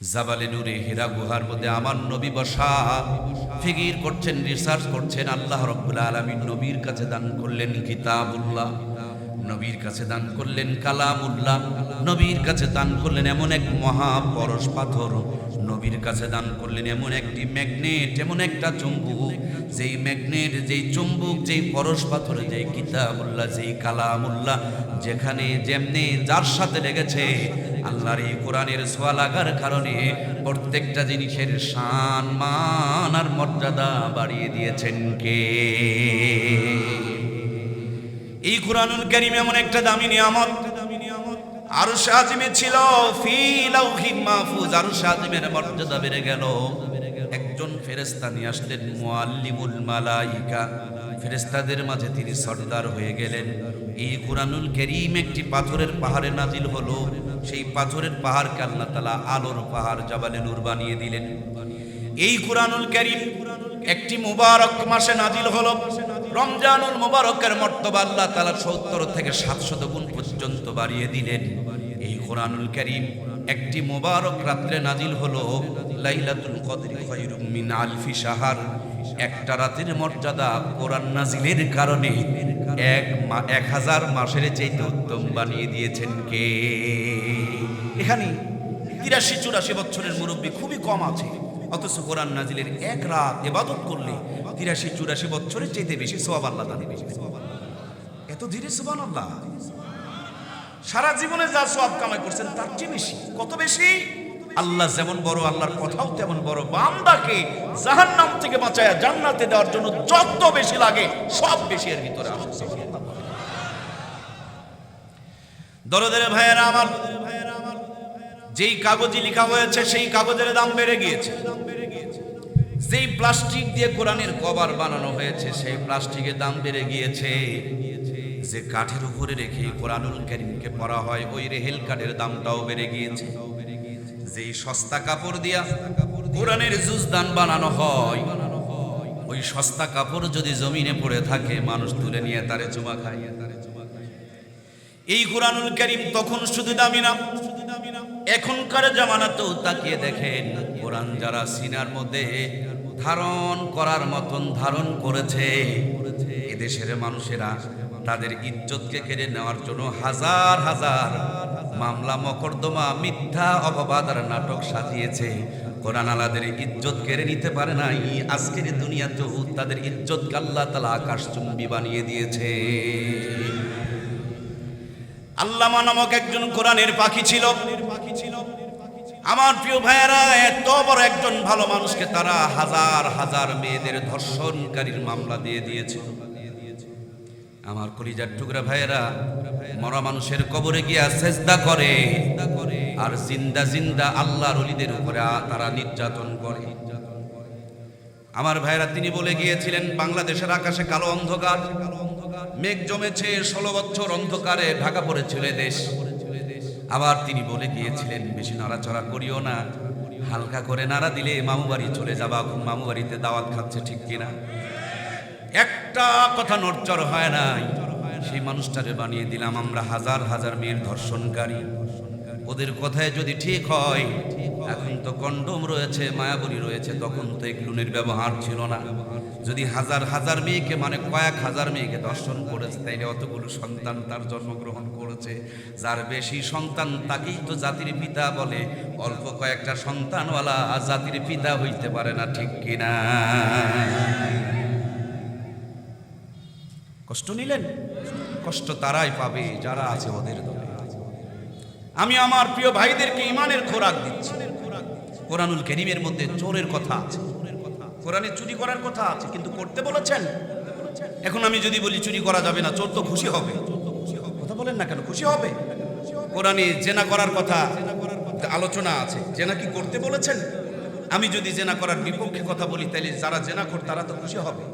জাবালে নূরে হীরা গুহার মধ্যে আমার নবী বসা। ফিকির করছেন রিসার্চ করছেন, আল্লাহ রব্বুল আলমীর নবীর কাছে দান করলেন কিতাবুল্লাহ। নবীর কাছে দান করলেন কালামুল্লাহ। নবীর কাছে দান করলেন এমন এক মহা পরশ পাথর। নবীর কাছে দান করলেন এমন একটি ম্যাগনেট এমন একটা চুম্বুক। যেই ম্যাগনেট যেই চুম্বুক, যেই পরশ পাথর, যেই কিতাবুল্লাহ, যেই কালামুল্লাহ, যেখানে যেমনি যার সাথে লেগেছে আল্লাহর এই কোরআনের ছোঁয়া লাগার কারণে প্রত্যেকটা জিনিসের সম্মান মান আর মর্যাদা বাড়িয়ে দিয়েছেন কে? এই কোরআনুল কারীম এমন একটা দামি নিয়ামত। আরও সাজিমে ছিল, ফি লাউহিম মাহফুজ। আরও সাজিমের মর্যাদা বেড়ে গেল। একজন ফেরেশতা নিয়ে আসলেন মুআল্লিমুল মালাইকা। ফেরেশতাদের মাঝে তিনি সর্দার হয়ে গেলেন। এই কোরআনুল করিম একটি পাথরের পাহাড়ে নাজিল হলো। সেই পাথরের পাহাড়কে আল্লাহ তালা আলোর পাহাড় জাবালে নূর বানিয়ে দিলেন। এই কোরআনুল করিম একটি মুবারক মাসে নাজিল হলো। রমজানুল মুবারকের মর্তবা আল্লাহ তালা সত্তর থেকে সাতশত গুণ পর্যন্ত বাড়িয়ে দিলেন। এই কোরআনুল করিম একটি মুবারক রাত্রে নাজিল হলো। লাইলাতুল কদরি খায়রুম মিন আলফি শাহার। একটা রাতের মর্যাদা কোরআন নাজিলের কারণে এক এক হাজার মাসের চাইতে উত্তম বানিয়ে দিয়েছেন কে? এখানে তিরাশি চুরাশি বছরের মুরব্বী খুবই কম আছে। অথচ কোরআন নাজিলের এক রাত এবাদত করলে তিরাশি চুরাশি বছরের চাইতে বেশি সোয়াব আল্লাহ দানে বেশি এত ধীরে সোবান আল্লাহ সারা জীবনে যা সোয়াব কামাই করছেন তার চেয়ে বেশি। কত বেশি? আল্লাহ যেমন বড়, আল্লাহর কথাও তেমন বড়। বান্দাকে জাহান্নাম থেকে বাঁচায় জান্নাতে দেওয়ার জন্য যত বেশি লাগে, সব বেশি এর ভিতরে দরদের ভাইয়েরা আমার, যেই কাগজে লেখা হয়েছে, সেই কাগজের দাম বেড়ে গিয়েছে। যেই প্লাস্টিক দিয়ে কোরআনের কভার বানানো হয়েছে, সেই প্লাস্টিকের দাম বেড়ে গিয়েছে। যে কাঠের উপরে রেখে কোরআনুল করিমকে পড়া হয়, ওই রেহেল কাঠের দামটাও বেড়ে গিয়েছে। যেই সস্তা কাপড় দিয়া কোরআনের জুজদান বানানো হয়, ওই সস্তা কাপড় যদি জমিনে পড়ে থাকে, মানুষ তুলে নিয়ে তারে চুমা খায়। এই কোরআনুল করিম তখন শুধু দামি না, এখনকার জামানাতেও তাকিয়ে দেখেন, কোরআন যারা সিনার মধ্যে ধারণ করার মতন ধারণ করেছে, এদেশের মানুষেরা তাদের ইজ্জতকে কেড়ে নেওয়ার জন্য হাজার হাজার মামলা, মকদ্দমা, মিথ্যা অপবাদ আর নাটক সাজিয়েছে। কোরআন আলাদের ইজ্জত কেড়ে নিতে পারে নাই। আজকের দুনিয়াতেও তাদের ইজ্জত আল্লাহ তালা আকাশচুম্বী বানিয়ে দিয়েছে। আল্লামা নামক একজন কোরআনের পাখি ছিল। আমার প্রিয় ভাইয়েরা, এত বড় একজন ভালো মানুষকে তারা হাজার হাজার মেয়েদের ধর্ষণকারীর মামলা দিয়ে দিয়েছে আমার কলিজার টুকরা ভাইয়েরা, মরা মানুষের কবরে গিয়া সেজদা করে। আর জিন্দা জিন্দা আল্লাহর অলিদের উপরে তারা নির্যাতন করে। আমার ভাইরা তিনি বলে গিয়েছিলেন, বাংলাদেশের আকাশে কালো অন্ধকার, মেঘ জমেছে, ষোলো বছর অন্ধকারে ঢাকা পড়েছিল দেশ। আবার তিনি বলে গিয়েছিলেন, বেশি নড়াচড়া করিও না, হালকা করে নাড়া দিলে মামু বাড়ি চলে যাবা মামু বাড়িতে দাওয়াত খাচ্ছে ঠিক কিনা। একটা কথা নড়চড় হয় নাই। সেই মানুষটারে বানিয়ে দিলাম আমরা হাজার হাজার মেয়ের ধর্ষণকারী। ওদের কথায় যদি ঠিক হয়, এখন তো কন্ডম রয়েছে মায়াবরী রয়েছে, তখন তো এগুলোনের ব্যবহার ছিল না। যদি হাজার হাজার মেয়েকে মানে কয়েক হাজার মেয়েকে দর্শন করেছে, তাইলে অতগুলো সন্তান তার জন্মগ্রহণ করেছে। যার বেশি সন্তান তাকেই তো জাতির পিতা বলে। অল্প কয়েকটা সন্তানওয়ালা জাতির পিতা হইতে পারে না, ঠিক কিনা? কষ্ট নিলেন? কষ্ট তারাই পাবে যারা আছে ওদের দলে। আমি আমার প্রিয় ভাইদেরকে ইমানের খোরাক দিচ্ছি। কোরআনুল করিমের মধ্যে চোরের কথা আছে। কোরআনে চুরি করার কথা আছে, কিন্তু করতে বলেছেন? এখন আমি যদি বলি চুরি করা যাবে না, চোর তো খুশি হবে। কথা বলেন না কেন, খুশি হবে? কোরআনে জেনা করার কথা আলোচনা আছে। জেনা কি করতে বলেছেন? আমি যদি জেনা করার বিপক্ষে কথা বলি তাহলে যারা জেনা কর, তারা তো খুশি হবে।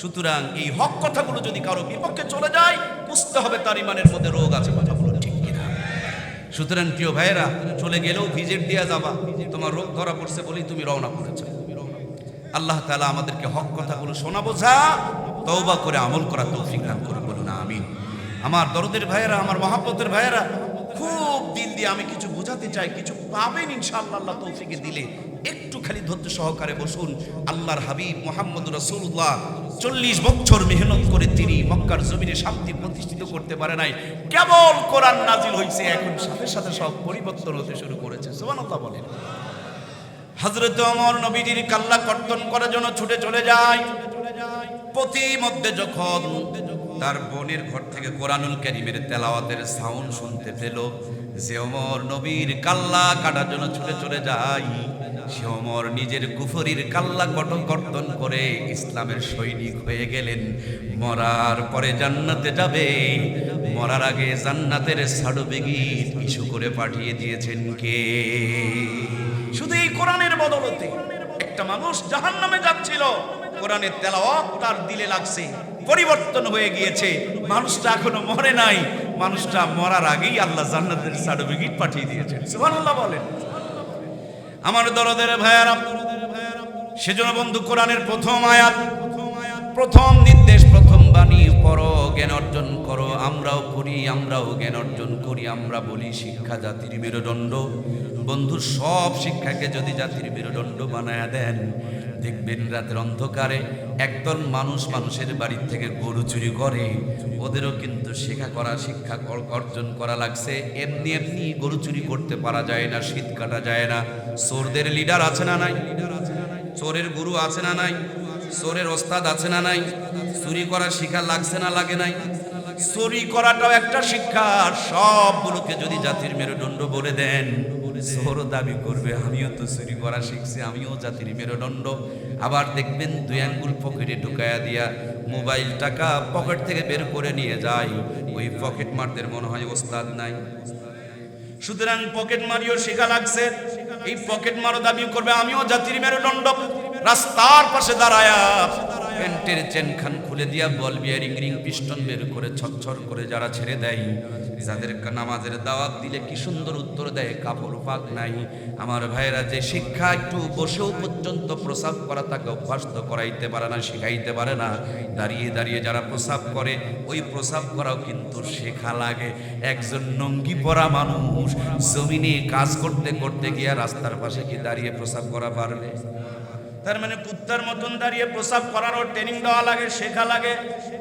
সুতরাং এই হক কথাগুলো যদি কারও বিপক্ষে চলে যায়, বুঝতে হবে তার ইমানের মধ্যে রোগ আছে কথা বলো ঠিক কিনা। সুতরাং প্রিয় ভাইয়েরা চলে গেলেও ভিজিট দেওয়া যাবা। তোমার রোগ ধরা পড়ছে বলেই তুমি রওনা করেছ। আল্লাহ তালা আমাদেরকে হক কথাগুলো শোনা বোঝা তৌবা করে আমল করা তৌফিক দান করে বলুন, আমিন। আমার দরদের ভাইয়েরা, আমার মহাব্বতের ভাইয়েরা, খুব দিল দিয়ে আমি কিছু বোঝাতে চাই, কিছু পাবেন ইনশাআল্লাহ, আল্লাহ তৌফিকে দিলে। একটু খালি ধৈর্য সহকারে বসুন। আল্লাহর হাবিব মোহাম্মদ রসুল্লাহ চল্লিশ বছর মেহনত করে তিনি মক্কার জমিনে শান্তি প্রতিষ্ঠিত করতে পারে নাই। কেবল কোরআন নাজিল হয়েছে এখন সাথে সাথে সব পরিবর্তন হতে শুরু করেছে। সুবহানাল্লাহ বলেন। হজরত অমর নবীজির কাল্লা কর্তন করার জন্য ছুটে চলে যায়। প্রতি মধ্যে যখন তার বোনের ঘর থেকে কোরআনুল কারিমের তেলাওয়াতের সাউন্ড শুনতে পেল, যে অমর নবীর কাল্লা কাটার জন্য ছুটে চলে যায়। সে অমর নিজের কুফরির কাল্লা কটন কর্তন করে ইসলামের সৈনিক হয়ে গেলেন। মরার পরে জান্নাতে যাবে। মরার আগে জান্নাতের সার্টিফিকেট ইস্যু করে পাঠিয়ে দিয়েছেন কে? শুধু এই কোরআনের বদলতে একটা মানুষ জাহান নামে যাচ্ছিল। কোরআনের তেলাওয়াত তার দিলে লাগছে। পরিবর্তন হয়ে গিয়েছে। মানুষটা এখনও মরে নাই। মানুষটা মরার আগেই আল্লাহ জান্নাতের সার্টিফিকেট পাঠিয়ে দিয়েছেন। সুবহানাল্লাহ বলেন। আমার দরদের ভাইয়ারা, সেজন্য বন্ধু, কোরআনের প্রথম আয়াত, প্রথম নির্দেশ, প্রথম বাণী পড়ো, জ্ঞান অর্জন করো। আমরাও করি, আমরাও জ্ঞান অর্জন করি, আমরা বলি শিক্ষা জাতির মেরুদণ্ড। বন্ধু, সব শিক্ষাকে যদি জাতির মেরুদণ্ড বানায় দেন দেখবেন রাতের অন্ধকারে একদল মানুষ মানুষের বাড়ির থেকে গরু চুরি করে। ওদেরও কিন্তু শেখা করা, শিক্ষা অর্জন করা লাগছে। এমনি এমনি গরু চুরি করতে পারা যায় না, শীত কাটা যায় না। চোরদের লিডার আছে না নাই? চোরের গুরু আছে না নাই? চোরের ওস্তাদ আছে না নাই? চুরি করা শিক্ষা লাগছে না লাগে নাই? চুরি করাটাও একটা শিক্ষা, সবগুলোকে যদি জাতির মেরুদণ্ড বলে দেন চোর দাবি করবে, আমিও তো চুরি করা শিখছি, আমিও জাতির মেরুদণ্ড। আবার দেখবেন দুই আঙ্গুল পকেটে ঢুকায়া দিয়া মোবাইল টাকা পকেট থেকে বের করে নিয়ে যায়। ওই পকেট মারদের মনে হয় ওস্তাদ নাই। সুতরাং পকেট মারিও শেখা লাগছে। এই পকেট মারো দাবি করবে, আমিও জাতির মেরুদণ্ড। রাস্তার পাশে দাঁড়ায়া প্যান্টের চেন খুলে দিয়া বল বিয়ারিং রিং পিস্টন বের করে ছচ্ছর করে যারা ছেড়ে দেয়, যাদের নামাজের দাওয়াত দিলে কি সুন্দর উত্তর দেয়, কাপড় পাক নাই। আমার ভাইরা যে শিক্ষা একটু বসেও পর্যন্ত প্রসাব করা, তাকে অভ্যস্ত করাইতে পারে না, শিখাইতে পারে না। দাঁড়িয়ে দাঁড়িয়ে যারা প্রসাব করে, ওই প্রসাব করাও কিন্তু শেখা লাগে। একজন নঙ্গি পরা মানুষ, জমিনে কাজ করতে করতে গিয়া রাস্তার পাশে কি দাঁড়িয়ে প্রসাব করা পারবে? তার মানে কুত্তার মতন দাঁড়িয়ে প্রসাব করারও ট্রেনিং দেওয়া লাগে, শেখা লাগে।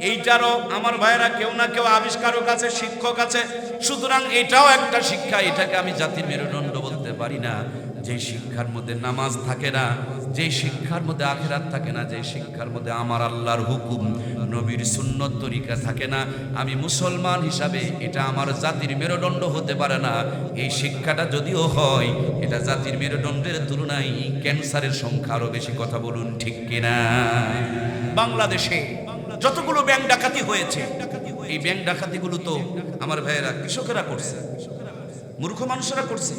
এইটারও আমার ভাইয়েরা কেউ না কেউ আবিষ্কারক আছে, শিক্ষক আছে। সুতরাং এটাও একটা শিক্ষা, এটাকে আমি জাতির মেরুদণ্ড বলতে পারি না। যে শিক্ষার মধ্যে নামাজ থাকে না যে শিক্ষার মধ্যে আখেরাত থাকে না যে শিক্ষার মধ্যে আমার আল্লাহর হুকুম নবীর সুন্নত তরিকা থাকে না। আমি মুসলমান হিসাবে এটা আমার জাতির মেরুদণ্ড হতে পারে না। এই শিক্ষাটা যদিও হয়, এটা জাতির মেরুদণ্ডের তুলনায় ক্যান্সারের সংখ্যা আরও বেশি কথা বলুন ঠিক কিনা? বাংলাদেশে যতগুলো ব্যাংক ডাকাতি হয়েছে, এই ব্যাংক ডাকাতিগুলো তো আমার ভাইয়েরা কৃষকেরা করছে, মূর্খ মানুষেরা করছে।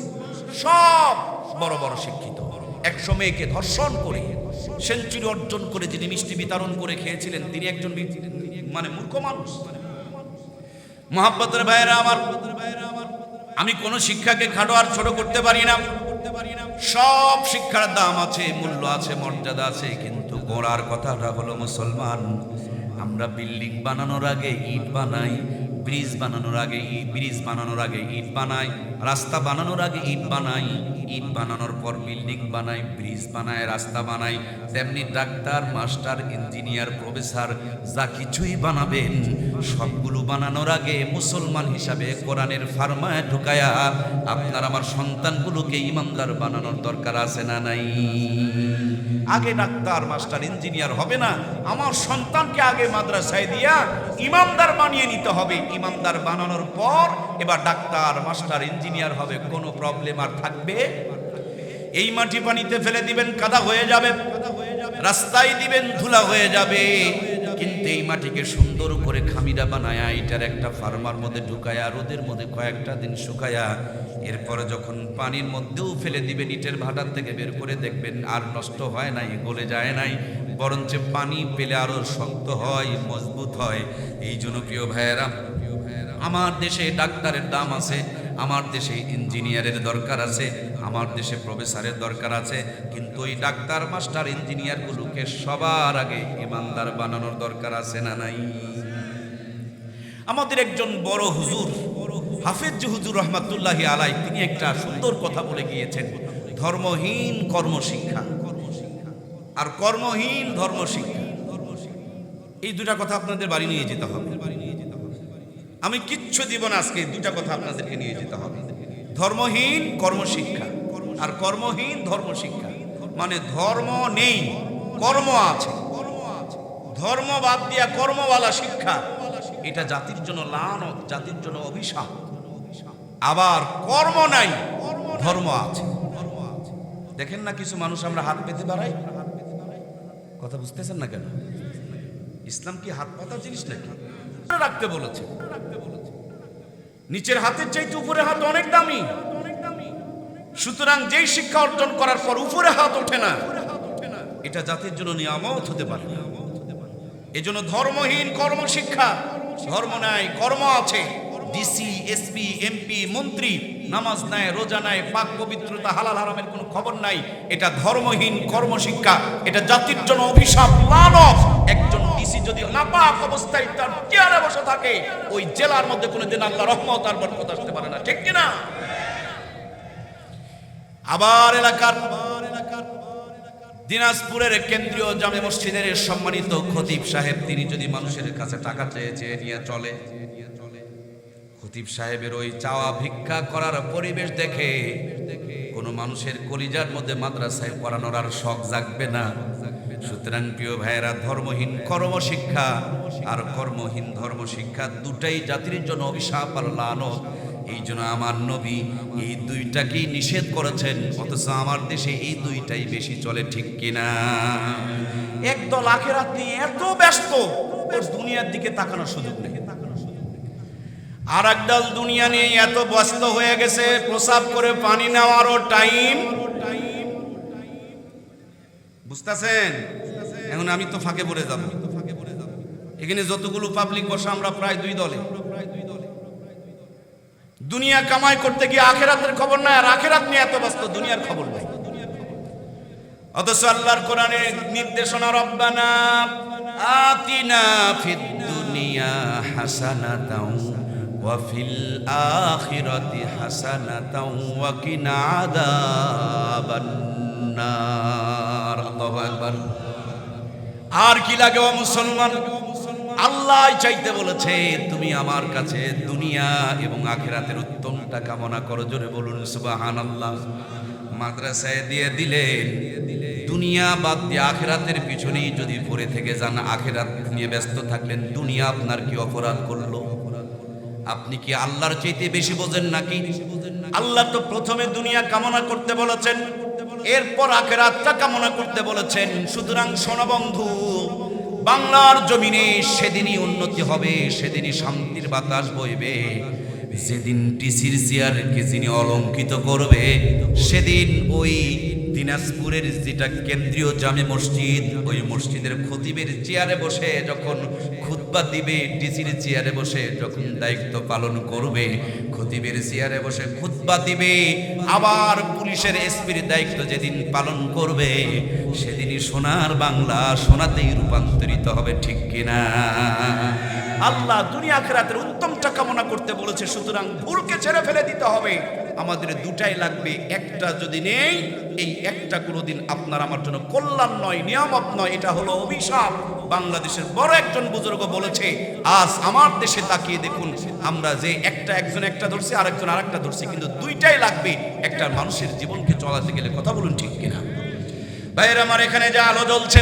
সব বড় বড় শিক্ষিত। একশো মেয়েকে ধর্ষণ করে, সেঞ্চুরি অর্জন করে যিনি মিষ্টি বিতরণ করে খেয়েছিলেন, তিনি একজন মানে মূর্খ মানুষ। মহাব্বতের ভাইয়েরা আমার, আমি কোন শিক্ষাকে খাটো আর ছোট করতে পারি না। সব শিক্ষার দাম আছে, মূল্য আছে, মর্যাদা আছে, কিন্তু গোড়ার কথাটা হলো মুসলমান। আমরা বিল্ডিং বানানোর আগে ইট বানাই ব্রিজ বানানোর আগে ইট, ব্রিজ বানানোর আগে ইট বানাই রাস্তা বানানোর আগে ইট বানাই ইট বানানোর পর বিল্ডিং বানাই ব্রিজ বানায়, রাস্তা বানাই তেমনি ডাক্তার, মাস্টার, ইঞ্জিনিয়ার, প্রফেসর যা কিছুই বানাবেন, সবগুলো বানানোর আগে মুসলমান হিসাবে কোরআনের ফার্মায় ঢুকায়া, আপনার আমার সন্তানগুলোকে ইমানদার বানানোর দরকার আছে না নাই? আগে ডাক্তার, মাস্টার, ইঞ্জিনিয়ার হবে না। আমার সন্তানকে আগে মাদ্রাসায় দিয়া ইমামদার বানিয়ে নিতে হবে। ইমামদার বানানোর পর এবার ডাক্তার, মাস্টার, ইঞ্জিনিয়ার হবে। কোনো প্রবলেম আর থাকবে? এই মাটি পানিতে ফেলে দিবেন, কাদা হয়ে যাবে। রাস্তায় দিবেন, ধুলা হয়ে যাবে। কিন্তু এই মাটিকে সুন্দর করে খামিরা বানায়া, এটার একটা ফার্মার মধ্যে ঢুকায়া, রোদের মধ্যে কয়েকটা দিন শুকায়া এরপরে যখন পানির মধ্যেও ফেলে দিবেন ইটের ভাটার থেকে বের করে দেখবেন আর নষ্ট হয় নাই, গলে যায় নাই, বরঞ্চ পানি পেলে আরও শক্ত হয়, মজবুত হয়। এই জন্য প্রিয় ভাইয়েরা, আমার দেশে ডাক্তারের দাম আছে, আমার দেশে ইঞ্জিনিয়ারের দরকার আছে, আমার দেশে প্রফেসরের দরকার আছে, কিন্তু ওই ডাক্তার, মাস্টার ইঞ্জিনিয়ারগুলোকে সবার আগে ইমানদার বানানোর দরকার আছে না নাই? আমাদের একজন বড় হুজুর হাফেজ হুজুর রহমাতুল্লাহ আলাই তিনি একটা সুন্দর কথা বলে গিয়েছেন। ধর্মহীন কর্মশিক্ষা। আর কর্মহীন ধর্মশিক্ষা। এই দুটা কথা আপনাদের বাড়ি নিয়ে যেতে হবে। আমি কিচ্ছু দিব না আজকে দুটা কথা আপনাদেরকে নিয়ে যেতে হবে। ধর্মহীন কর্মশিক্ষা। আর কর্মহীন ধর্মশিক্ষা মানে ধর্ম নেই, কর্ম আছে। ধর্ম বাদ দিয়া কর্মওয়ালা শিক্ষা, এটা জাতির জন্য লানত, জাতির জন্য অভিশাপ। আবার কর্ম নাই, ধর্ম আছে। দেখেন না কিছু মানুষ আমরা হাত পেতে পারাই? কথা বুঝতেছেন না কেন? ইসলাম কি হাত পাতার জিনিস নাকি? রাখতে বলেছে। নিচের হাতের চাইতে উপরে হাত অনেক দামি। সুতরাং যেই শিক্ষা অর্জন করার পর উপরে হাত ওঠে না, এটা জাতির জন্য নিয়ামত হতে পারে এজন্য ধর্মহীন কর্মশিক্ষা, ধর্ম নাই, কর্ম আছে। ডিসি এসপি এমপি মন্ত্রী, নামাজ নাই, রোজা নাই, পাক পবিত্রতা, হালাল হারামের কোনো খবর নাই। এটা ধর্মহীন কর্মশিক্ষা, এটা জাতির জন্য অভিশাপ লানব একজন ডিসি যদি নাপাক অবস্থায় তার চেয়ারে বসে থাকে, ওই জেলার মধ্যে কোনোদিন আল্লাহ রহমত আর বরকত আসতে পারে না, ঠিক কিনা? আবার এলাকার দিনাজপুরের কেন্দ্রীয় জামে মসজিদের সম্মানিত খতিব সাহেব, তিনি যদি মানুষের কাছে টাকা চেয়ে চেয়ে নিয়ে চলে খতিব সাহেবের ওই চাওয়া ভিক্ষা করার পরিবেশ দেখে কোনো মানুষের কলিজার মধ্যে মাদ্রাসায় পড়ানোর আর শখ জাগবে না। সুতরাং প্রিয় ভাইয়েরা, ধর্মহীন কর্মশিক্ষা আর কর্মহীন ধর্মশিক্ষা দুটাই জাতির জন্য অভিশাপ আর লানত। এই জন্য আমার নবী এই দুইটাকেই নিষেধ করেছেন, অথচ আমার দেশে এই দুইটাই বেশি চলে ঠিক কিনা? একদল আখেরাত নিয়ে এত ব্যস্ত দুনিয়ার দিকে তাকানোর সুযোগ নেই। আর একদল দুনিয়া নিয়ে এত ব্যস্ত হয়ে গেছে, প্রসাব করে পানি নেওয়ারও টাইম। বুঝতেছেন? এখন আমি তো ফাঁকে পড়ে যাব। এখানে যতগুলো পাবলিক বসা, আমরা প্রায় দুই দলে। দুনিয়া কামাই করতে গিয়ে আখেরাতের খবর নাই, আর আখেরাত নিয়ে এত ব্যস্ত, দুনিয়ার খবর নাই। অথচ আল্লাহর কোরআনে নির্দেশনা, রব্বানা আতিনা ফিদ দুনিয়া হাসানাতাও আখিরাতি হাসানাতাও ওয়া কিনা আযাবান নার আল্লাহু আকবার। আর কি লাগে ও মুসলমান? আল্লাহ চাইতে বলেছে, তুমি আমার কাছে দুনিয়া এবং আখেরাতের উত্তমটা কামনা করো। জোরে বলুন সুবাহান আল্লাহ মাদ্রাসায় দিয়ে দিলেন, দুনিয়া বাদ দিয়ে আখেরাতের পিছনেই যদি পড়ে থেকে যান, আখেরাত নিয়ে ব্যস্ত থাকলেন, দুনিয়া আপনার কি অপরাধ করল? আপনি কি আল্লাহর চাইতে বেশি বোঝেন নাকি? আল্লাহ তো প্রথমে দুনিয়া কামনা করতে বলেছেন, এরপর আখেরাতটা কামনা করতে বলেছেন। সুতরাং সোনবন্ধু বাংলার জমিনে সেদিনই উন্নতি হবে, সেদিনই শান্তির বাতাস বইবে। যেদিন টিসির চেয়ারকে যিনি অলঙ্কিত করবে, সেদিন ওই দিনাজপুরের যেটা কেন্দ্রীয় জামে মসজিদ, ওই মসজিদের খতিবের চেয়ারে বসে যখন খুতবা দিবে, ডিসির চেয়ারে বসে যখন দায়িত্ব পালন করবে, খতিবের চেয়ারে বসে খুতবা দিবে, আবার পুলিশের এসপির দায়িত্ব যেদিন পালন করবে, সেদিনই সোনার বাংলা সোনাতেই রূপান্তরিত হবে, ঠিক কিনা? আল্লাহ দুনিয়া আখেরাতের উত্তমটা কামনা করতে বলেছে, সুতরাং ভুলকে ছেড়ে ফেলে দিতে হবে। আমাদের দুটাই লাগবে, একটা যদি নেই, এই একটা কোনোদিন আপনার আমার জন্য কল্যাণ নয়, নিয়ামত নয়, এটা হলো অভিশাপ। বাংলাদেশের বড় একজন বুজুর্গ বলেছে, আজ আমার দেশে তাকিয়ে দেখুন, আমরা যে একটা একজন একটা ধরছি, আরেকজন আরেকটা ধরছি, কিন্তু দুইটাই লাগবে, একটা মানুষের জীবনকে চলাতে গেলে কথা বলুন ঠিক কিনা? ভাইয়ের, আমার এখানে যা আলো জ্বলছে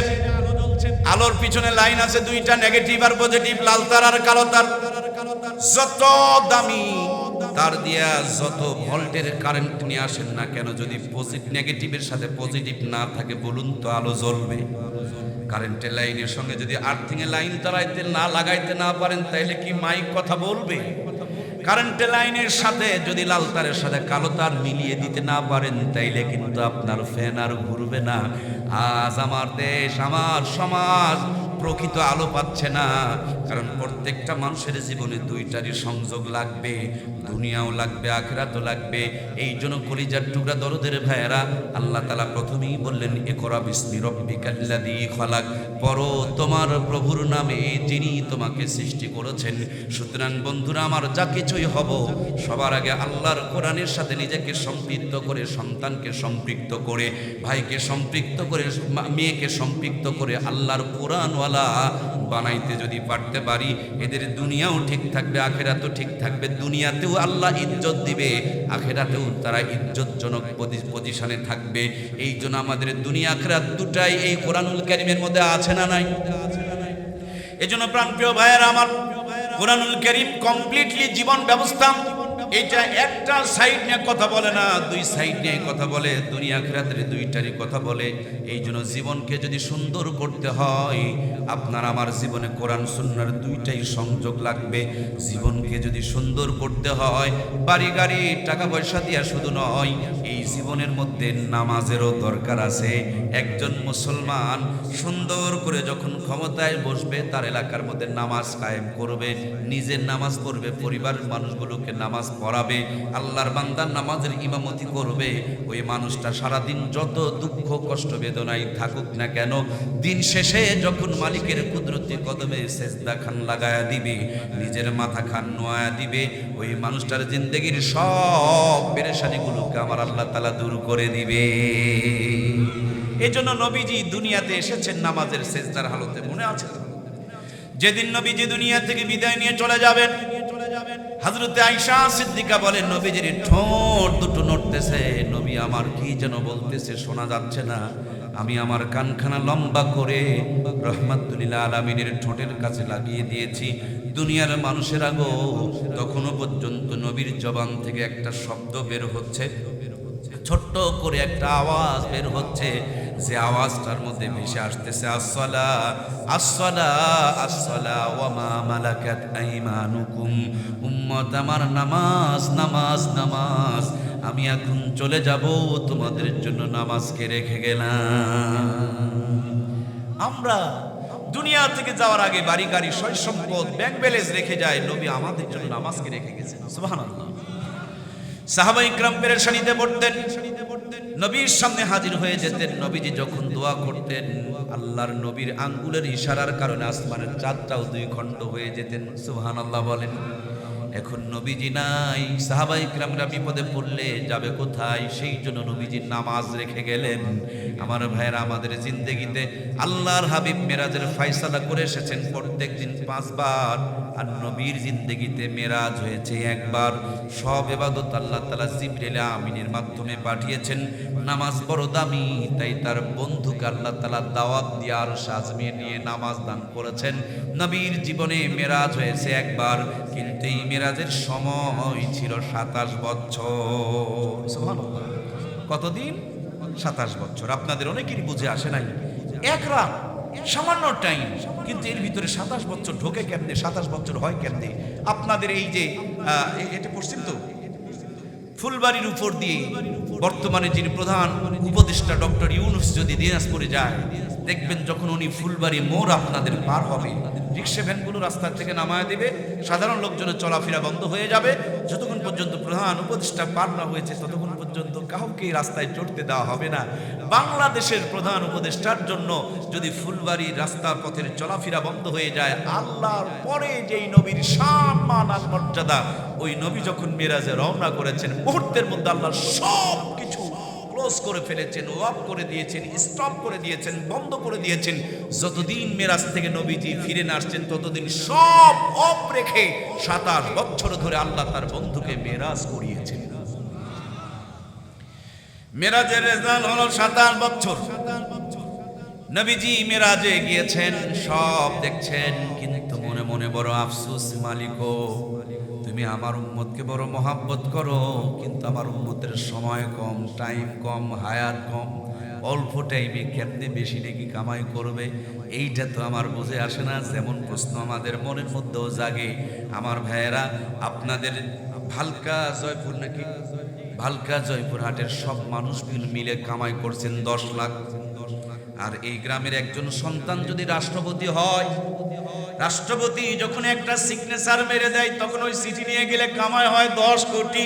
আলোর পিছনে লাইন আছে দুইটা, নেগেটিভ আর পজিটিভ, লাল তার আর কালো তার। যত দামি তার দিয়া যত ভোল্টের কারেন্ট নিয়ে আসেন না কেন, যদি পজিটিভ নেগেটিভের সাথে পজিটিভ না থাকে, বলুন তো আলো জ্বলবে। কারেন্টের লাইনের সঙ্গে যদি আর্থিং এর লাইন চালাইতে না লাগাইতে না পারেন তাহলে কি মাইক কথা বলবে? কারেন্টের লাইনের সাথে যদি লাল তারের সাথে কালো তার মিলিয়ে দিতে না পারেন, তাইলে কিন্তু আপনার ফ্যান আর ঘুরবে না। আজ আমার দেশ, আমার সমাজ প্রকৃত আলো পাচ্ছে না। কারণ প্রত্যেকটা মানুষের জীবনে দুইটারই সংযোগ লাগবে। দুনিয়াও লাগবে, আখেরাতও লাগবে। এই জন্য কলিজার টুকরা দরদের ভাইয়েরা, আল্লাহ তালা প্রথমেই বললেন এ করা বিস্মি রব্বিকাল্লাদি খলাক। পর তোমার প্রভুর নামে, যিনি তোমাকে সৃষ্টি করেছেন। সুতরাং বন্ধুরা, আমার যা কিছুই হব, সবার আগে আল্লাহর কোরআনের সাথে নিজেকে সম্পৃক্ত করে, সন্তানকে সম্পৃক্ত করে, ভাইকে সম্পৃক্ত করে মেয়েকে সম্পৃক্ত করে আল্লাহর কোরআনওয়ালা বানাইতে যদি পারতে পারি, এদের দুনিয়াও ঠিক থাকবে, আখেরাতও ঠিক থাকবে, দুনিয়াতেও আল্লাহ ইজ্জত দিবে, আখেরাতেও তারা ইজ্জতজনক পজি- পজিশনে থাকবে। এই জন্য আমাদের দুনিয়া, আখেরাত দুটাই এই কোরআনুল কারিমের মধ্যে আছে না নাই? এই জন্য প্রাণপ্রিয় ভাইয়ের আমার কোরআনুল করিম কমপ্লিটলি জীবন ব্যবস্থা এটা একটা সাইড নিয়ে কথা বলে না, দুই সাইড নিয়ে কথা বলে, দুনিয়া খেরাতের দুইটারই কথা বলে। এই জন্য জীবনকে যদি সুন্দর করতে হয়, আপনার আমার জীবনে কোরআন সুন্নার দুইটাই সংযোগ লাগবে। জীবনকে যদি সুন্দর করতে হয়, বাড়ি গাড়ি, টাকা পয়সা দিয়া শুধু নয়, এই জীবনের মধ্যে নামাজেরও দরকার আছে। একজন মুসলমান সুন্দর করে যখন ক্ষমতায় বসবে, তার এলাকার মধ্যে নামাজ কায়েম করবে নিজের নামাজ পড়বে, পরিবারের মানুষগুলোকে নামাজ পড়াবে, আল্লাহর বান্দার নামাজের ইমামতি করবে, ওই মানুষটা সারাদিন যত দুঃখ, কষ্ট, বেদনায় থাকুক না কেন, দিন শেষে যখন মালিকের কুদরতি কদমে সেজদা খান লাগায়া দিবে, নিজের মাথা খান নোয়া দিবে, ওই মানুষটার জিন্দগির সব পেরেশানিগুলোকে আমার আল্লাহ তালা দূর করে দিবে। এই জন্য নবীজি দুনিয়াতে এসেছেন নামাজের সেজদার হালতে, মনে আছে? যেদিন নবীজি দুনিয়া থেকে বিদায় নিয়ে চলে যাবেন হাজরতে আইসা সিদ্দিকা বলেন, নবীজির ঠোঁট দুটো নড়তেছে। নবী আমার কি যেন বলতেছে শোনা যাচ্ছে না। আমি আমার কানখানা লম্বা করে আলমিনের ঠোঁটের কাছে লাগিয়ে দিয়েছি। দুনিয়ার মানুষের আগো তখনও পর্যন্ত নবীর জবান থেকে একটা শব্দ বের হচ্ছে। ছোট্ট করে একটা আওয়াজ বের হচ্ছে। যে আওয়াজটার মধ্যে ভেসে আসতেছে আসলা আসলা আসলা ওয়া মা মালাকাত আইমানুকুম। উম্মত, আমার নামাজ নামাজ নামাজ। আমি এখন চলে যাব, তোমাদের জন্য নামাজকে রেখে গেলাম। আমরা দুনিয়া থেকে যাওয়ার আগে বাড়ি গাড়ি সয় ব্যাংক ব্যালেন্স রেখে যায় নবী আমাদের জন্য নামাজকে রেখে গেছেন। সুবহানাল্লাহ। সাহাবা ইকরাম পেরেশানিতে পড়তেন। নবীর সামনে হাজির হয়ে যেতেন। নবীজি যখন দোয়া করতেন, আল্লাহর নবীর আঙ্গুলের ইশারার কারণে আসমানের চাঁদটাও দুই খণ্ড হয়ে যেতেন। সুবহানাল্লাহ বলেন। এখন নবীজি নাই। সাহাবা ইকরামরা বিপদে পড়লে যাবে কোথায়? সেই জন্য নবীজি নামাজ রেখে গেলেন। আমার ভাইয়েরা, আমাদের জিন্দগিতে আল্লাহর হাবিব মেরাজের ফাইসালা করে এসেছেন প্রত্যেক দিন পাঁচবার। আর নবীর জিন্দগিতে মেরাজ হয়েছে একবার। সব এবাদত আল্লাহ তালা জিবরিল আমিনের মাধ্যমে পাঠিয়েছেন। নামাজ বড় দামি, তাই তার বন্ধুকে আল্লাহ তালা দাওয়াত দিয়ে আর সাজমিয়ে নিয়ে নামাজ দান করেছেন। নবীর জীবনে মেরাজ হয়েছে একবার, কিন্তু এই মেরাজের সময় ছিল সাতাশ বছর। কতদিন? সাতাশ বছর। আপনাদের অনেকেরই বুঝে আসে নাই। এক রাত, সামান্য টাইম কিন্তু এর ভিতরে সাতাশ বছর ঢোকে কেমনে? সাতাশ বছর হয় কেমনে? আপনাদের এই যে এটা পশ্চিম তো? ফুলবাড়ির উপর দিয়ে বর্তমানে যিনি প্রধান উপদেষ্টা ডক্টর ইউনুস যদি দিনাজপুরে যায়, দেখবেন যখন উনি ফুলবাড়ি মোড় আপনাদের পার হবে। রিক্সা ভ্যানগুলো রাস্তার থেকে নামায় দেবে, সাধারণ লোকজনের চলাফেরা বন্ধ হয়ে যাবে। যতক্ষণ পর্যন্ত প্রধান উপদেষ্টা পার না হয়েছে, ততক্ষণ পর্যন্ত কাউকে রাস্তায় চড়তে দেওয়া হবে না। বাংলাদেশের প্রধান উপদেষ্টার জন্য যদি ফুলবাড়ি রাস্তা পথের চলাফেরা বন্ধ হয়ে যায়, আল্লাহর পরে যেই নবীর সম্মান আর মর্যাদা, ওই নবী যখন মেরাজে রওনা করেছেন, মুহূর্তের মধ্যে আল্লাহ সব ক্লোজ করে ফেলেছেন ওয়াপ করে দিয়েছেন স্টপ করে দিয়েছেন, বন্ধ করে দিয়েছেন। যতদিন মেরাজ থেকে নবীজি ফিরে না আসছেন, ততদিন সব অফ রেখে সাতাশ বছর ধরে আল্লাহ তার বন্ধুকে মেরাজ করিয়েছেন। মেরাজের রেজাল্ট হলো সাতাশ বছর। নবীজি মেরাজে গিয়েছেন, সব দেখছেন, কিন্তু মনে মনে বড় আফসোস মালিকো তুমি আমার উম্মতকে বড় মহাব্বত করো, কিন্তু আমার উম্মতের সময় কম টাইম কম, হায়াত কম। অল্প টাইমে কেমনে বেশি নাকি কামাই করবে? এইটা তো আমার বুঝে আসে না। যেমন প্রশ্ন আমাদের মনের মধ্যেও জাগে। আমার ভাইয়েরা, আপনাদের ভালকা জয়পুর নাকি? ভালকা জয়পুর হাটের সব মানুষগুলো মিলে কামাই করছেন দশ লাখ। আর এই গ্রামের একজন সন্তান যদি রাষ্ট্রপতি হয়, রাষ্ট্রপতি যখন একটা সিগনেচার মেরে দেয়, তখন ওই চিঠি নিয়ে গেলে কামায় হয় দশ কোটি।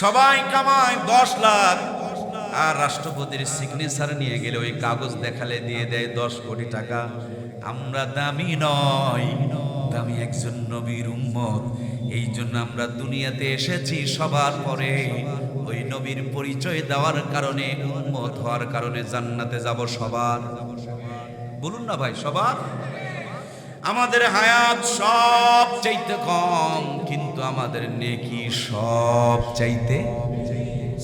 সবাই কামায় দশ লাখ। আর রাষ্ট্রপতির সিগনেচার নিয়ে গেলে ওই কাগজ দেখালে দিয়ে দেয় দশ কোটি টাকা। আমরা দামি নয়। দামি একজন নবীর উম্মত। এই জন্য আমরা দুনিয়াতে এসেছি সবার পরে। ওই নবীর পরিচয় দেওয়ার কারণে, উম্মত হওয়ার কারণে জান্নাতে যাব সবার। বলুন না ভাই, সবার? আমাদের হায়াত সব চাইতে কম, কিন্তু আমাদের নেকি সব চাইতে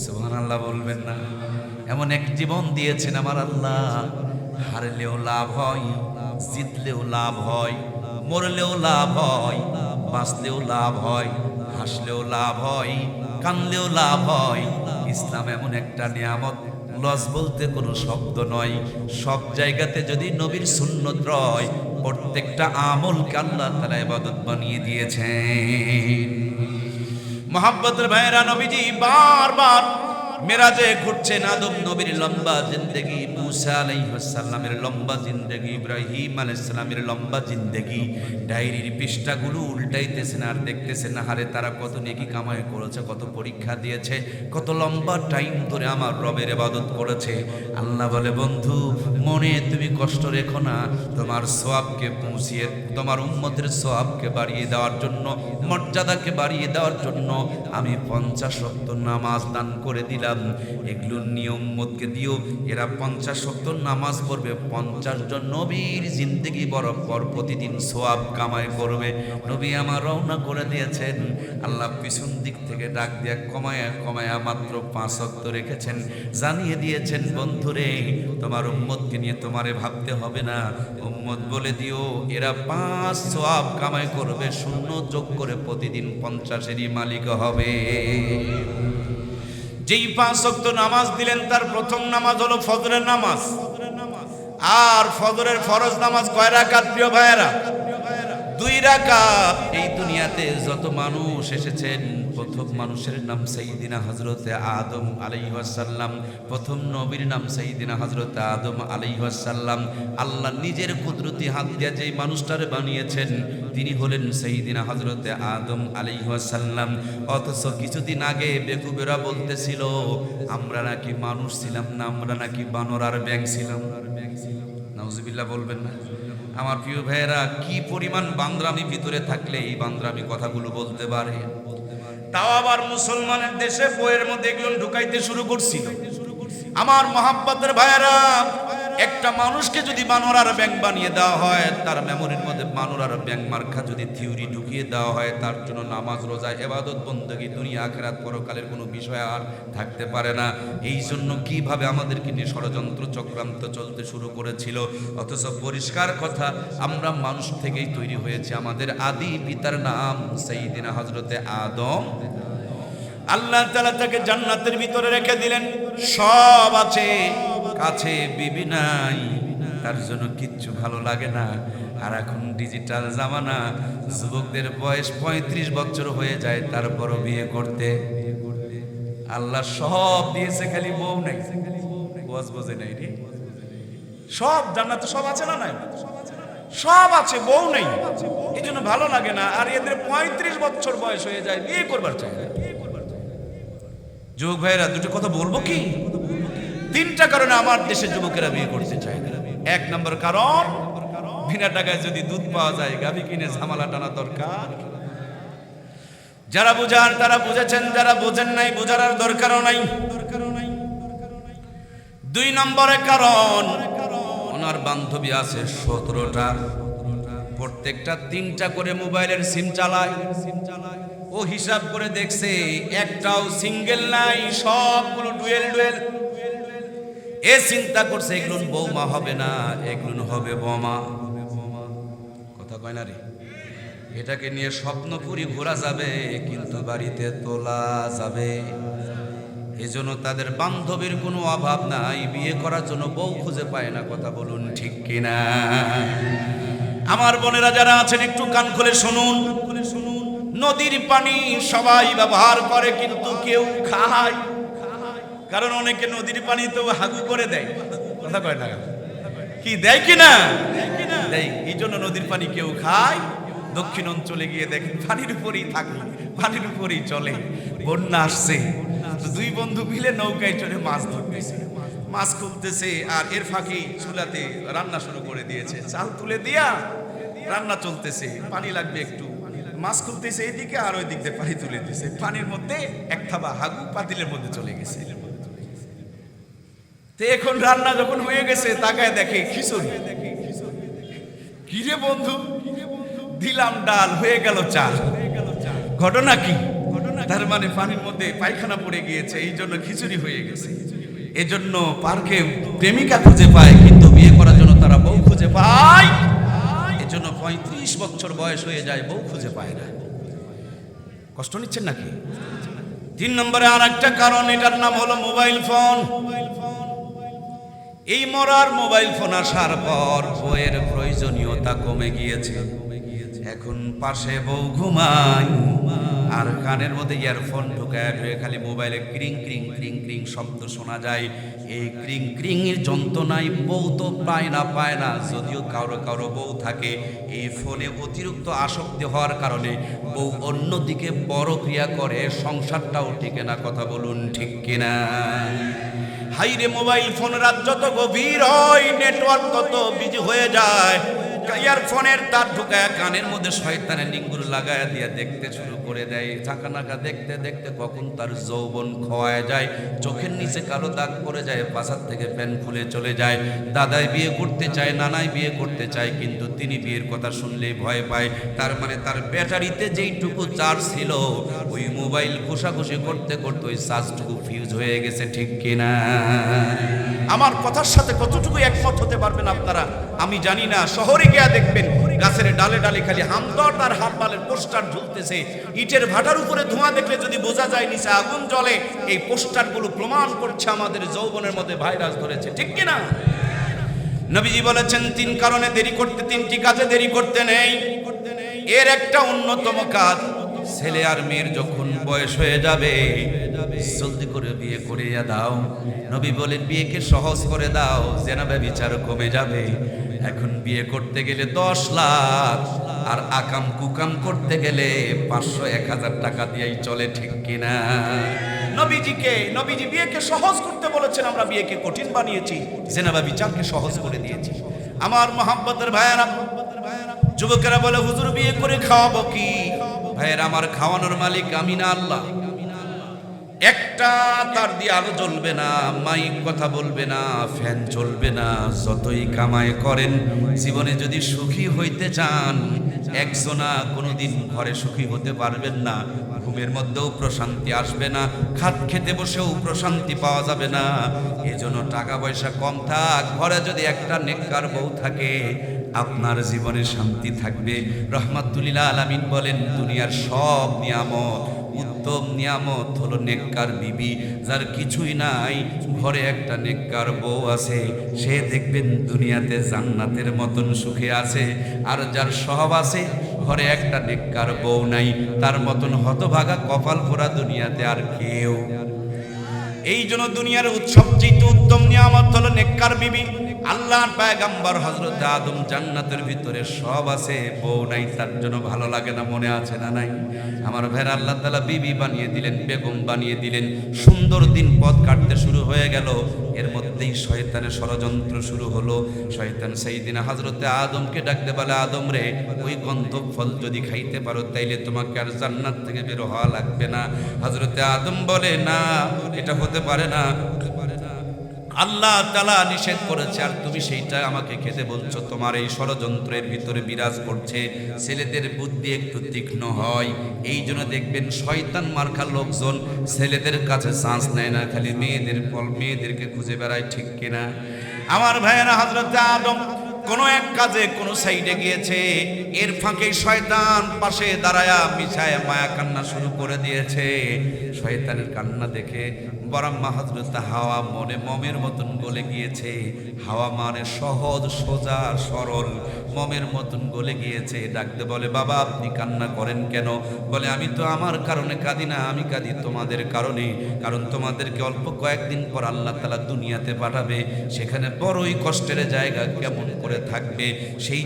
সুবহান আল্লাহ বলবেন না। এমন এক জীবন দিয়েছেন আমার আল্লাহ। হারলেও লাভ হয়, জিতলেও লাভ হয়। মরলেও লাভ হয়, বাঁচলেও লাভ হয়, হাসলেও লাভ হয়, কানলেও লাভ হয়। ইসলাম এমন একটা নিয়ামত। লস বলতে কোনো শব্দ নয়। সব জায়গাতে যদি নবীর সুন্নত রয়, প্রত্যেকটা আমলকে আল্লাহ তালা ইবাদত বানিয়ে দিয়েছেন। মোহাম্মতের ভাইরা নবীজি বারবার মেরাজে ঘুরছেন আদম নবীর লম্বা জিন্দেগি, মুসা আলাইহিসসালামের লম্বা জিন্দেগি, ইব্রাহিম আলাইহিসসালামের লম্বা জিন্দেগি। ডায়েরির পৃষ্ঠাগুলো উল্টাইতেছেন আর দেখতেছেন হারে তারা কত নেকি কামাই করেছে, কত পরীক্ষা দিয়েছে, কত লম্বা টাইম ধরে আমার রবের ইবাদত করেছে। আল্লাহ বলে, বন্ধু, মনে তুমি কষ্ট রেখো না। তোমার সোয়াবকে পৌঁছিয়ে তোমার উম্মতের সোয়াবকে বাড়িয়ে দেওয়ার জন্য, মর্যাদাকে বাড়িয়ে দেওয়ার জন্য আমি পঞ্চাশ সত্তর নামাজ দান করে দিলাম। এগুলোর নিয়ম মতকে দিও। এরা পঞ্চাশ সত্তর নামাজ পড়বে। পঞ্চাশ জন নবীর জিন্দগি বরাবর প্রতিদিন সোয়াব কামাই করবে। নবী আমার রওনা করে দিয়েছেন। আল্লাহ পিছন দিক থেকে ডাক দিয়া কমায়া কমায়া মাত্র পাঁচ অক্ত রেখেছেন। জানিয়ে দিয়েছেন, বন্ধুরে, তোমার উম্মতকে নিয়ে তোমারে ভাবতে হবে না। উম্মত বলে দিও, এরা পাঁচ সোয়াব কামাই করবে। শূন্য যোগ করে প্রতিদিন পঞ্চাশেরই মালিক হবে। যেই পাঁচ অক্ত নামাজ দিলেন, তার প্রথম নামাজ হলো ফজরের নামাজ। আর ফজরের ফরজ নামাজ কয় রাকাত, প্রিয় ভাইয়েরা? দুই রাকাত। এই দুনিয়াতে যত মানুষ এসেছেন প্রথম মানুষের নাম সাইদিনা হজরতে আদম আলাইহাসাল্লাম প্রথম নবীর নাম সাইদিনা হজরতে আদম আলাইহাসাল্লাম আল্লাহ নিজের কুদরতি হাত দিয়া যেই মানুষটারে বানিয়েছেন, তিনি হলেন সাইদিনা হজরতে আদম আলাইহাসাল্লাম অথচ কিছুদিন আগে বেকুবেরা বলতেছিল, আমরা নাকি মানুষ ছিলাম না, আমরা নাকি বানর আর ব্যাং ছিলাম। নাউজুবিল্লাহ বলবেন না। আমার প্রিয় ভাইয়েরা, কি পরিমাণ বান্দ্রামি ভিতরে থাকলে এই বান্দ্রামি কথাগুলো বলতে পারে? তাও আবার মুসলমানের দেশে বইয়ের মধ্যে এগুলো ঢুকাইতে শুরু করছিল। আমার মহাব্বতের ভাইয়েরা একটা মানুষকে যদি বানরার ব্যাংক বানিয়ে দেওয়া হয়, তার মেমোরির মধ্যে বানরার ব্যাংক মার্কা যদি থিওরি ঢুকিয়ে দেওয়া হয়, তার জন্য নামাজ, রোজা এবাদত বন্দী দুনিয়া, আখেরাত, পরকালের কোনো বিষয় আর থাকতে পারে না। এই জন্য কীভাবে আমাদেরকে নিয়ে ষড়যন্ত্র চক্রান্ত চলতে শুরু করেছিল? অথচ পরিষ্কার কথা, আমরা মানুষ থেকেই তৈরি হয়েছে আমাদের আদি পিতার নাম সেই সেইদিনা হজরতে আদম। আল্লাহ তালা তাকে জান্নাতের ভিতরে রেখে দিলেন। সব আছে, কাছে বিবি নাই, তার জন্য কিচ্ছু ভালো লাগে না। আর এখন ডিজিটাল জামানা, যুবকদের বয়স পঁয়ত্রিশ বছর হয়ে যায়, তারপরও বিয়ে করতে। আল্লাহ সব দিয়েছে, খালি বউ নাই ওয়াজ বোঝে নাই রে। সব জান্নাতে সব আছে না নাই? সব আছে, বউ নেই। এই জন্য ভালো লাগে না। আর এদের পঁয়ত্রিশ বছর বয়স হয়ে যায়, বিয়ে করবার চাই যুবক ভাইয়েরা, দুটো কথা বলব কি? তিনটা কারণে আমার দেশের যুবকেরা বিয়ে করতে চায় এক নম্বর কারণ, বিনা টাকায় যদি দুধ পাওয়া যায়, গাভী কিনে ঝামেলা টানা দরকার। যারা বুঝার, তারা বুঝেছেন, যারা বোঝেন নাই, বোঝার আর দরকারও নাই। দুই নম্বরে কারণ, ওনার বান্ধবী আছে সতেরোটা। প্রত্যেকটা তিনটা করে মোবাইলের সিম চালায় সিম চালায়। ও হিসাব করে দেখছে, একটাও সিঙ্গেল নাই, সবগুলো ডুয়েল ডুয়েল। এ চিন্তা করছে এগুলো বৌমা হবে না এগুলো হবে বোমা। কথা কয় না রে? এটাকে নিয়ে স্বপ্নপুরি ঘোরা যাবে, কিন্তু বাড়িতে তোলা যাবে। এজন্য তাদের বান্ধবীর কোনো অভাব নাই, বিয়ে করার জন্য বউ খুঁজে পায় না, কথা বলুন ঠিক কিনা? আমার বোনেরা যারা আছেন, একটু কান খুলে শুনুন। নদীর পানি সবাই ব্যবহার করে, কিন্তু কেউ খায়। কারণ অনেকে নদীর পানি তো হাগু করে দেয়। কথা কয় না কি দেয় কি না? দেয়। এই জন্য নদীর পানি কেউ খায়। দক্ষিণ অঞ্চলে গিয়ে দেখেন পানির উপরেই থাকে, পানির উপরেই চলে। বন্যা আসছে। দুই বন্ধু মিলে নৌকায় চলে মাছ ধরতেছে। মাছ খুলতেছে আর এর ফাঁকি চুলাতে রান্না শুরু করে দিয়েছে। চাল তুলে দিয়া রান্না চলতেছে। পানি লাগবে একটু মাছ খুলতেছে এইদিকে আর ওই দিক দিয়ে পানি তুলে দিছে। পানির মধ্যে এক থাবা হাগু পাতিলের মধ্যে চলে গেছে। তো এখন রান্না যখন হয়ে গেছে, তাকায় দেখে খিচুড়ি। কিরে বন্ধু, দিলাম ডাল, হয়ে গেল চাল। ঘটনা কি? তার মানে পানির মধ্যে পায়খানা পড়ে গিয়েছে, এই জন্য খিচুড়ি হয়ে গেছে। এজন্য পার্কে প্রেমিকা খুঁজে পায়, কিন্তু বিয়ে করার জন্য তারা বউ খুঁজে পায়। এজন্য পঁয়ত্রিশ বছর বয়স হয়ে যায়, বউ খুঁজে পায় না। কষ্ট নিচ্ছেন নাকি? তিন নম্বরে আর একটা কারণ, এটার নাম হলো মোবাইল ফোন। এই মরার মোবাইল ফোন আসার পর বইয়ের প্রয়োজনীয়তা কমে গিয়েছে। এখন পাশে বউ ঘুমায়। আর কানের মধ্যে ইয়ারফোন ঢুকায় ঢুকে খালি মোবাইলে ক্রিং ক্রিং ক্রিং ক্রিং শব্দ শোনা যায়। এই ক্রিং ক্রিং এর যন্ত্রণায় বউ তো পায় না পায় না। যদিও কারও কারও বউ থাকে, এই ফোনে অতিরিক্ত আসক্তি হওয়ার কারণে বউ অন্যদিকে বড় ক্রিয়া করে, সংসারটাও টিকে না, কথা বলুন ঠিক কিনা? হাইরে মোবাইল ফোন রাত যত গভীর হয়, নেটওয়ার্ক তত বিজি হয়ে যায়। ইয়ারফোনের তার ঢুকায়, কানের মধ্যে শয়তানের লিঙ্গুর লাগায় দিয়ে দেখতে শুরু করে দেয়। ঝাঁকা নাকা দেখতে দেখতে কখন তার যৌবন খোয়ায় যায়, চোখের নিচে কালো দাগ পড়ে যায় পাশার থেকে প্যান খুলে চলে যায়। দাদাই বিয়ে করতে চায়, নানাই বিয়ে করতে চায়, কিন্তু তিনি বিয়ের কথা শুনলেই ভয় পায়। তার মানে তার ব্যাটারিতে যেইটুকু চার্জ ছিল, ওই মোবাইল ঘষাঘষি করতে করতে ওই চার্জটুকু ফিউজ হয়ে গেছে, ঠিক কিনা? আমার কথার সাথে কতটুকু একমত হতে পারবেন আপনারা? আমি জানি না, শহরে গিয়া দেখবেন। গাছের ডালে ডালে খালি হামদর্দ আর হাতবালের পোস্টার ঝুলতেছে। ইটের ভাটার উপরে ধোঁয়া দেখলে যদি বোঝা যায় নিচে আগুন জ্বলে, এই পোস্টারগুলো প্রমাণ করছে আমাদের যৌবনের মধ্যে ভাইরাস ধরেছে। ঠিক কিনা? নবীজি বলেছেন, তিন কারণে দেরি করতে, তিনটি কাজে দেরি করতে নেই। এর একটা অন্যতম কাজ, ছেলে আর মেয়ের যখন বয়স হয়ে যাবে, জলদি করে বিয়ে করিয়া দাও। নবী বলেন, বিয়েকে সহজ করে দাও জেনাবে বিচার কমে যাবে। এখন বিয়ে করতে গেলে দশ লাখ, আর আকাম কুকাম করতে গেলে পাঁচশো এক হাজার টাকা দিয়েই চলে, ঠিক কিনা? নবীজিকে, নবীজি বিয়েকে সহজ করতে বলেছেন, আমরা বিয়েকে কঠিন বানিয়েছি, জেনাবা বিচারকে সহজ করে দিয়েছি। আমার মোহাম্মতের ভাইয়ারা, যুবকেরা বলে, হুজুর, বিয়ে করে খাওয়াবো কি? ভাইয়ের, আমার খাওয়ানোর মালিক আমি না, আল্লাহ। একটা তার দিয়ে আলো জ্বলবে না, মাইক কথা বলবে না, ফ্যান চলবে না, যতই কামাই করেন, জীবনে যদি সুখী হইতে চান, একজনা কোনোদিন ঘরে সুখী হতে পারবেন না, ঘুমের মধ্যেও প্রশান্তি আসবে না খাত খেতে বসেও প্রশান্তি পাওয়া যাবে না, এজন্য টাকা পয়সা কম থাক, ঘরে যদি একটা নেককার বউ থাকে, আপনার জীবনে শান্তি থাকবে। রহমাতুল্লাহ আলামিন বলেন, দুনিয়ার সব নিয়ামত উত্তম নিয়ামত হলো নেককার বিবি, যার কিছুই নাই। ঘরে একটা নেককার বউ আছে, সে দেখবেন দুনিয়াতে জান্নাতের মতন সুখে আছে। আর যার সব আছে, ঘরে একটা নেককার বউ নাই, তার মতন হতভাগা কপাল পোড়া দুনিয়াতে আর কেউ। এই জন্য দুনিয়ার উৎসব সবচেয়ে উত্তম নিয়ামত হলো নেককার বিবি। আল্লাহর পায়গাম্বর হজরত আদম জান্নাতের ভিতরে সব আছে, বউ নাই, তার জন্য ভালো লাগে না, মনে আছে না নাই? আমার ভাইয়ের আল্লাহ তালা বিবি বানিয়ে দিলেন, বেগম বানিয়ে দিলেন, সুন্দর দিন পথ কাটতে শুরু হয়ে গেল। এর মধ্যেই শয়তানের ষড়যন্ত্র শুরু হলো। শয়তান সেই দিনে হজরতে আদমকে ডাকতে বলে, আদম রে, ওই গন্ধ ফল যদি খাইতে পারো, তাইলে তোমাকে আর জান্নাত থেকে বের হওয়া লাগবে না। হজরতে আদম বলে, না, এটা হতে পারে না। আল্লাহ তালা নিষেধ করেছে, আর তুমি সেইটা আমাকে খেতে বলছো। তোমার এই ষড়যন্ত্রের ভিতরে বিরাজ করছে, ছেলেদের বুদ্ধি একটু তীক্ষ্ণ হয়। এই জন্য দেখবেন শয়তান মার্খার লোকজন ছেলেদের কাছে চান্স নেয় না, খালি মেয়েদের ফল, মেয়েদেরকে খুঁজে বেড়ায়, ঠিক কিনা? আমার ভাইয়েরা হজরত আদম কোনো এক কাজে কোনো সাইডে গিয়েছে, এর ফাঁকে শয়তান পাশে দাঁড়ায়া মিছায় মায়া কান্না শুরু করে দিয়েছে। শয়তানের কান্না দেখে বরাম্মা হজরত হাওয়া মনে মমের মতন গলে গিয়েছে। হাওয়া মানে সহজ, সোজা, সরল। মমের মতন গলে গিয়েছে। ডাকতে বলে, বাবা, আপনি কান্না করেন কেন? বলে, আমি তো আমার কারণে কাঁদি না, আমি কাঁদি তোমাদের কারণে। কারণ তোমাদেরকে অল্প কয়েকদিন পর আল্লাহ তালা দুনিয়াতে পাঠাবে। সেখানে বড়ই কষ্টের জায়গা কেমন করে থাকবে? সেই